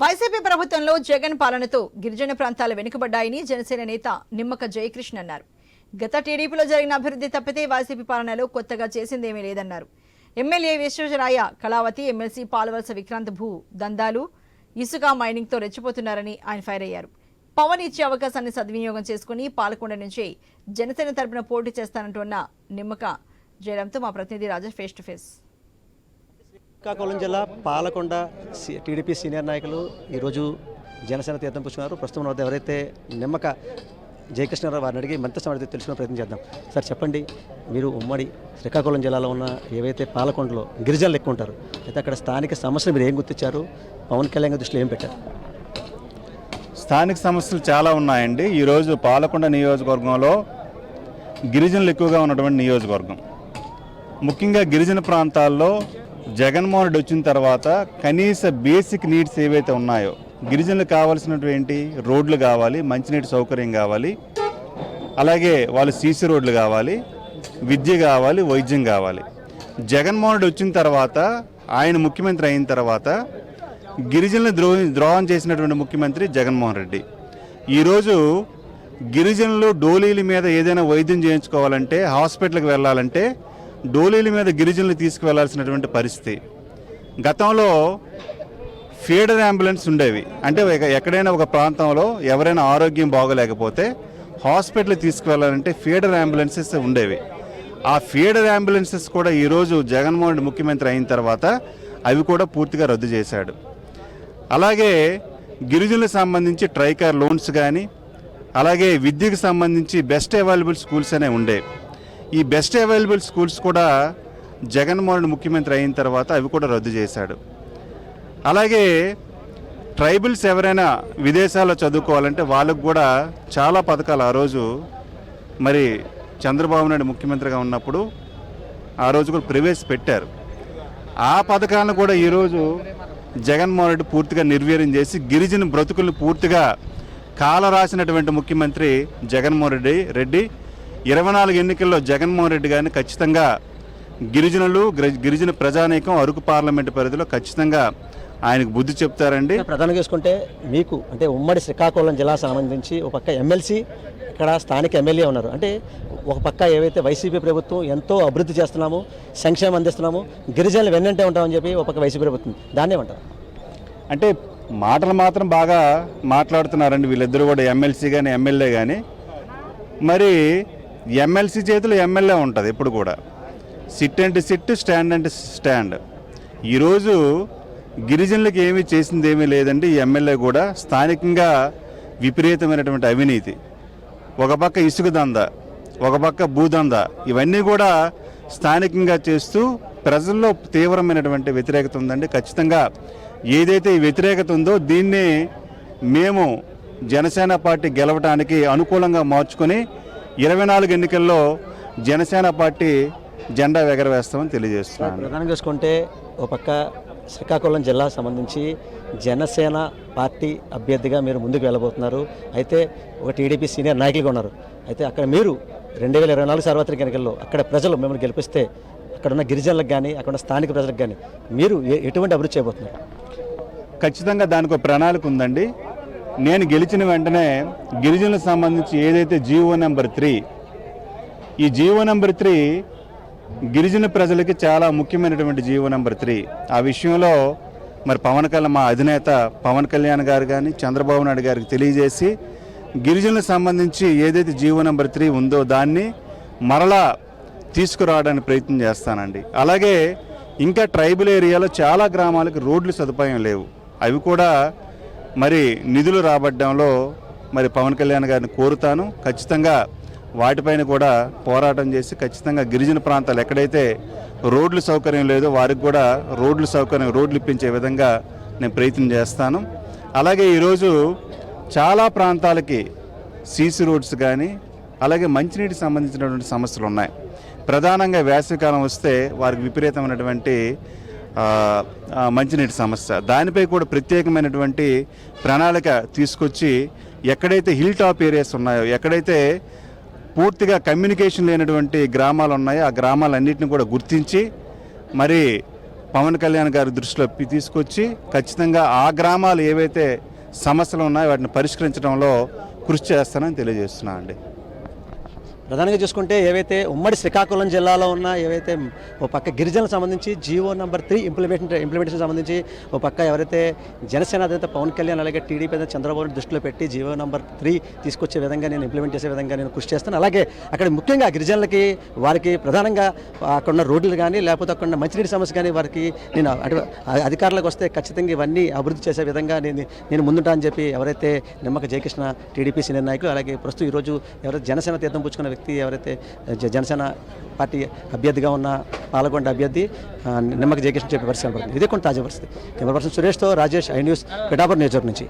YCP ప్రభుత్వంలో జగన్ పాలనతో గిరిజన ప్రాంతాలు వెనుకబడ్డాయని జనసేన నేత నిమ్మక జయకృష్ణ అన్నారు. గత టీడీపీలో జరిగిన అభివృద్ధి తప్పితే వైసీపీ పాలనలో కొత్తగా చేసిందేమీ లేదన్నారు. ఎమ్మెల్యే విశ్వేశ్వరాయ కళావతి ఎమ్మెల్సీ పాలవలస విక్రాంత్ భూ దందాలు ఇసుక మైనింగ్తో రెచ్చిపోతున్నారని ఆయన ఫైర్ అయ్యారు. పవన్ ఇచ్చే అవకాశాన్ని సద్వినియోగం చేసుకుని పాలకొండ నుంచి జనసేన తరపున పోటీ చేస్తానంటున్న నిమ్మక జయరాంతో మా ప్రతినిధి Raja face to face Srikakulam జిల్లా పాలకొండ సి- టీడీపీ సీనియర్ నాయకులు ఈరోజు జనసేన తీర్థం పుచ్చుకున్నారు. ప్రస్తుతం వద్ద ఎవరైతే నిమ్మక జయకృష్ణారావు వారిని అడిగి మంత్రి సమాధానం తెలుసుకునే ప్రయత్నం చేద్దాం. సార్ చెప్పండి మీరు ఉమ్మడి శ్రీకాకుళం జిల్లాలో ఉన్న ఏవైతే పాలకొండలో గిరిజనులు ఎక్కువ ఉంటారు అయితే అక్కడ స్థానిక సమస్యలు మీరు ఏం గుర్తించారు? పవన్ కళ్యాణ్ దృష్టిలో ఏం పెట్టారు? స్థానిక సమస్యలు చాలా ఉన్నాయండి. ఈరోజు పాలకొండ నియోజకవర్గంలో గిరిజనులు ఎక్కువగా ఉన్నటువంటి నియోజకవర్గం. ముఖ్యంగా గిరిజన ప్రాంతాల్లో జగన్మోహన్ రెడ్డి వచ్చిన తర్వాత కనీస బేసిక్ నీడ్స్ ఏవైతే ఉన్నాయో గిరిజనులకు కావాల్సినటువంటి రోడ్లు కావాలి మంచినీటి సౌకర్యం కావాలి. అలాగే వాళ్ళు సీసీ రోడ్లు కావాలి విద్య కావాలి వైద్యం కావాలి. జగన్మోహన్ రెడ్డి వచ్చిన తర్వాత ఆయన ముఖ్యమంత్రి అయిన తర్వాత గిరిజనులు ద్రోహి ద్రోహం చేసినటువంటి ముఖ్యమంత్రి జగన్మోహన్ రెడ్డి. ఈరోజు గిరిజనులు డోలీల మీద ఏదైనా వైద్యం చేయించుకోవాలంటే హాస్పిటల్కి వెళ్ళాలంటే డోలీల మీద గిరిజనులు తీసుకువెళ్ళాల్సినటువంటి పరిస్థితి. గతంలో ఫీడర్ అంబులెన్స్ ఉండేవి. అంటే ఎక్కడైనా ఒక ప్రాంతంలో ఎవరైనా ఆరోగ్యం బాగోలేకపోతే హాస్పిటల్ తీసుకువెళ్ళాలంటే ఫీడర్ అంబులెన్సెస్ ఉండేవి. ఆ ఫీడర్ అంబులెన్సెస్ కూడా ఈరోజు జగన్మోహన్ రెడ్డి ముఖ్యమంత్రి అయిన తర్వాత అవి కూడా పూర్తిగా రద్దు చేశాడు. అలాగే గిరిజనులకు సంబంధించి ట్రైకార్ లోన్స్ కానీ అలాగే విద్యకు సంబంధించి బెస్ట్ అవైలబుల్ స్కూల్స్ అనే ఉండేవి. ఈ బెస్ట్ అవైలబుల్ స్కూల్స్ కూడా జగన్మోహన్ ముఖ్యమంత్రి అయిన తర్వాత అవి కూడా రద్దు చేశాడు. అలాగే ట్రైబల్స్ ఎవరైనా విదేశాల్లో చదువుకోవాలంటే వాళ్ళకు కూడా చాలా పథకాలు ఆ రోజు మరి చంద్రబాబు నాయుడు ముఖ్యమంత్రిగా ఉన్నప్పుడు ఆ రోజు కూడా ప్రవేశపెట్టారు. ఆ పథకాలను కూడా ఈరోజు జగన్మోహన్ రెడ్డి పూర్తిగా నిర్వీర్యం చేసి గిరిజన బ్రతుకులను పూర్తిగా కాల రాసినటువంటి ముఖ్యమంత్రి జగన్మోహన్ రెడ్డి రెడ్డి ఇరవై నాలుగు ఎన్నికల్లో జగన్మోహన్ రెడ్డి గారిని ఖచ్చితంగా గిరిజనులు గిరి- గిరిజన ప్రజానీకం అరకు పార్లమెంటు పరిధిలో ఖచ్చితంగా ఆయనకు బుద్ధి చెప్తారండి. ప్రధానంగా చూసుకుంటే మీకు అంటే ఉమ్మడి శ్రీకాకుళం జిల్లా సంబంధించి ఒక పక్క ఎమ్మెల్సీ ఇక్కడ స్థానిక ఎమ్మెల్యే ఉన్నారు. అంటే ఒక పక్క ఏవైతే వైసీపీ ప్రభుత్వం ఎంతో అభివృద్ధి చేస్తున్నాము సంక్షేమం అందిస్తున్నాము గిరిజనులు వెన్నంటే ఉంటామని చెప్పి ఒక పక్క వైసీపీ ప్రభుత్వం దాన్నే ఉంటారు అంటే మాటలు మాత్రం బాగా మాట్లాడుతున్నారండి వీళ్ళిద్దరూ కూడా ఎమ్మెల్సీ కానీ ఎమ్మెల్యే కానీ మరి ఎమ్మెల్సీ చేతిలో ఎమ్మెల్యే ఉంటుంది ఎప్పుడు కూడా. సిట్ అంటే సిట్ స్టాండ్ అంటే స్టాండ్ ఈరోజు గిరిజనులకు ఏమీ చేసింది ఏమీ లేదండి. ఈ ఎమ్మెల్యే కూడా స్థానికంగా విపరీతమైనటువంటి అవినీతి. ఒక పక్క ఇసుక దంద ఒక పక్క భూదంద ఇవన్నీ కూడా స్థానికంగా చేస్తూ ప్రజల్లో తీవ్రమైనటువంటి వ్యతిరేకత ఉందండి. ఖచ్చితంగా ఏదైతే ఈ వ్యతిరేకత ఉందో దీన్ని మేము జనసేన పార్టీ గెలవడానికి అనుకూలంగా మార్చుకొని ఇరవై నాలుగు ఎన్నికల్లో జనసేన పార్టీ జెండా ఎగరవేస్తామని తెలియజేస్తున్నాను. ప్రధానంగా చూసుకుంటే ఒక పక్క శ్రీకాకుళం జిల్లా సంబంధించి జనసేన పార్టీ అభ్యర్థిగా మీరు ముందుకు వెళ్ళబోతున్నారు. అయితే ఒక టీడీపీ సీనియర్ నాయకులుగా ఉన్నారు. అయితే అక్కడ మీరు రెండు వేల ఇరవై నాలుగు సార్వత్రిక ఎన్నికల్లో అక్కడ ప్రజలు మిమ్మల్ని గెలిపిస్తే అక్కడ ఉన్న గిరిజనులకు కానీ అక్కడ ఉన్న స్థానిక ప్రజలకు కానీ మీరు ఎటువంటి అభివృద్ధి చేయబోతున్నారు? ఖచ్చితంగా దానికి ఒక ప్రణాళిక ఉందండి. నేను గెలిచిన వెంటనే గిరిజనులకు సంబంధించి ఏదైతే జీవో నెంబర్ త్రీ ఈ జీవో నెంబర్ త్రీ గిరిజన ప్రజలకి చాలా ముఖ్యమైనటువంటి జీవో నెంబర్ త్రీ. ఆ విషయంలో మరి పవన్ కళ్యాణ్ మా అధినేత పవన్ కళ్యాణ్ గారు కానీ చంద్రబాబు నాయుడు గారికి తెలియజేసి గిరిజనులకు సంబంధించి ఏదైతే జీవో నెంబర్ త్రీ ఉందో దాన్ని మరలా తీసుకురావడానికి ప్రయత్నం చేస్తానండి. అలాగే ఇంకా ట్రైబల్ ఏరియాలో చాలా గ్రామాలకు రోడ్లు సదుపాయం లేవు. అవి కూడా మరి నిధులు రాబడ్డంలో మరి పవన్ కళ్యాణ్ గారిని కోరుతాను. ఖచ్చితంగా వాటిపైన కూడా పోరాటం చేసి ఖచ్చితంగా గిరిజన ప్రాంతాలు ఎక్కడైతే రోడ్లు సౌకర్యం లేదో వారికి కూడా రోడ్లు సౌకర్యం రోడ్లు ఇప్పించే విధంగా నేను ప్రయత్నం చేస్తాను. అలాగే ఈరోజు చాలా ప్రాంతాలకి సీసీ రోడ్స్ కానీ అలాగే మంచినీటికి సంబంధించినటువంటి సమస్యలు ఉన్నాయి. ప్రధానంగా వేసవికాలం వస్తే వారికి విపరీతమైనటువంటి మంచినీటి సమస్య. దానిపై కూడా ప్రత్యేకమైనటువంటి ప్రణాళిక తీసుకొచ్చి ఎక్కడైతే హిల్ టాప్ ఏరియాస్ ఉన్నాయో ఎక్కడైతే పూర్తిగా కమ్యూనికేషన్ లేనటువంటి గ్రామాలు ఉన్నాయో ఆ గ్రామాలన్నింటిని కూడా గుర్తించి మరి పవన్ కళ్యాణ్ గారి దృష్టిలో తీసుకొచ్చి ఖచ్చితంగా ఆ గ్రామాలు ఏవైతే సమస్యలు ఉన్నాయో వాటిని పరిష్కరించడంలో కృషి చేస్తానని తెలియజేస్తున్నా అండి ప్రధానంగా చూసుకుంటే ఏవైతే ఉమ్మడి శ్రీకాకుళం జిల్లాలో ఉన్న ఏవైతే ఓ పక్క గిరిజనులకు సంబంధించి GO number three implement implementation సంబంధించి ఓ పక్క ఎవరైతే జనసేన అధినేత పవన్ కళ్యాణ్ అలాగే టీడీపీ చంద్రబాబు దృష్టిలో పెట్టి జీవో నెంబర్ త్రీ తీసుకొచ్చే విధంగా నేను ఇంప్లిమెంట్ చేసే విధంగా నేను కృషి చేస్తాను. అలాగే అక్కడ ముఖ్యంగా గిరిజనులకి వారికి ప్రధానంగా అక్కడ ఉన్న రోడ్లు కానీ లేకపోతే అక్కడ ఉన్న మంచినీటి సమస్య కానీ వారికి నేను అటు అధికారులకు వస్తే ఖచ్చితంగా ఇవన్నీ అభివృద్ధి చేసే విధంగా నేను నేను ముందుంటా అని చెప్పి ఎవరైతే నిమ్మక జయకృష్ణ టీడీపీ సీనియర్ నాయకులు అలాగే ప్రస్తుతం ఈరోజు ఎవరైతే జనసేన తీర్థం పుచ్చుకున్న వ్యక్తి ఎవరైతే జ- జనసేన పార్టీ అభ్యర్థిగా ఉన్న పాలకొండ అభ్యర్థి ఆ, నిమ్మక జయకృష్ణ చెప్పే పరిస్థితి కనబడుతుంది ఇదే కొన్ని తాజా పరిస్థితి. కెమెరా పర్సన్ సురేష్తో రాజేష్ ఐ న్యూస్ పిఠాపురం నియోజకవర్గం నుంచి.